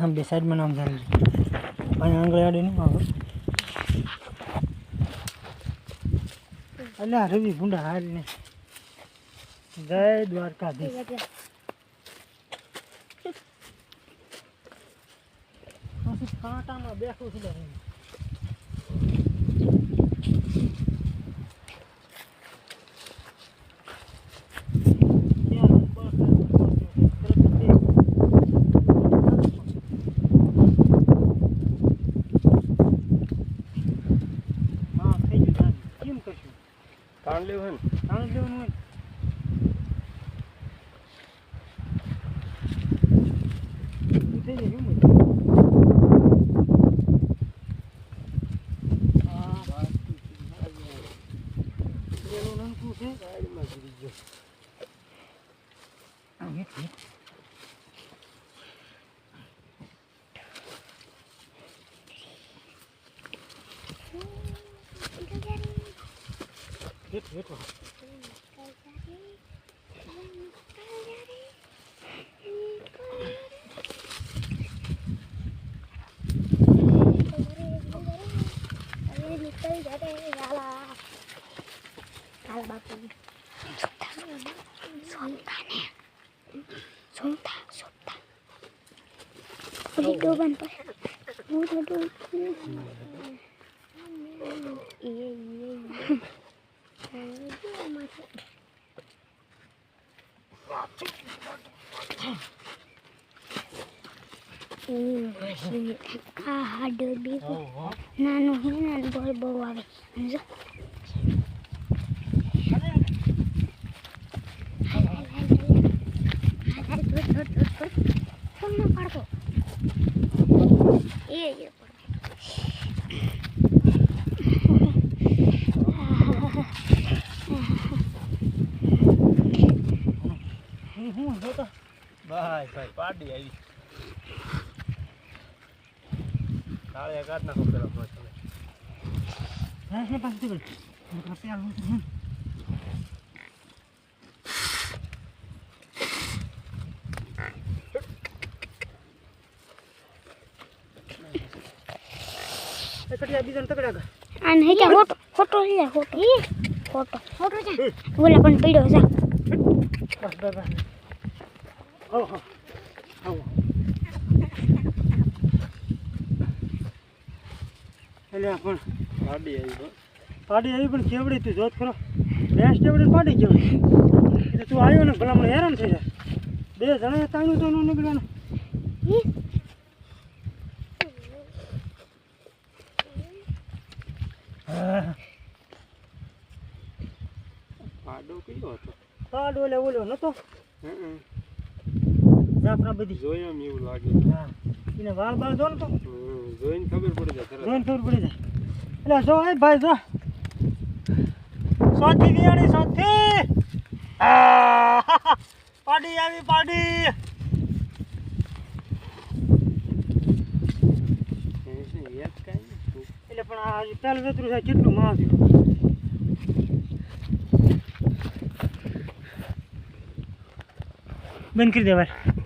આમ બે સાઈડમાં નામ જાણી અહીંયા આંગળી આડી નહીં આવે અલ્યા રવિ ભૂંડા હારીને જય દ્વારકાધીશ. કાંટામાં બેઠું છું લે રવિ. ત્યાં બસ તરત જ હા થઈ ગયું તાન. કેમ કરશું તાણ લેવું હોય ને. તાણ લેવાનું હોય થઈ જાય કેમ હોય? હા. Hit, hit, hit. Iya, iya, iya. વાળો. ડોબન પર હું તો ડૂબ એ આ હાડો બી. નાનું હે ને બોલ બહુ આવે સમજો હાલ હાલ હાલ હાલ હાલ ધોડ ધોડ ધોડ ધોડ ફોન ન પાડતો એ એ હું હું જોતો ભાઈ ભાઈ પાડી આવી કાળિયા કાઢ નાખો પેલા તમે હા હે પાછું તીકડ નકર પેલું તો હે. એ કટિયા બીજાને તકડ્યા કર. આ નહીં કે ફોટો ફોટો લે ફોટો ફોટો ફોટો બોલા પણ પડ્યો છે બસ બસ બસ આવો આવો એટલે પણ પાડી આવી પાડી આવી પણ કેવડી તું જોત ખરો ભેંસ કેવડી પાડી કેવડી એટલે તું આવ્યો ને ભલામણ હેરાન થઈ જાય બે જણા તાણું તો ન નીકળવાનું હા પાડો કયો હતો? પાડો ઓલે ઓલો નતો? હં, હં. જાફરા બધી. જોયો એમ એવું લાગે. હા. એને વાળ બાળ જો ને તો. જોઈને ખબર પડી જાય તરત. જોઈને ખબર પડી જાય. એટલે જો એ ભાઈ જો. સોથી વિયાણી સોથી. પાડી આવી પાડી. એટલે પણ આ પેલું વેતરું છે કેટલું માં આવ્યું બંધ કરી દેવાય.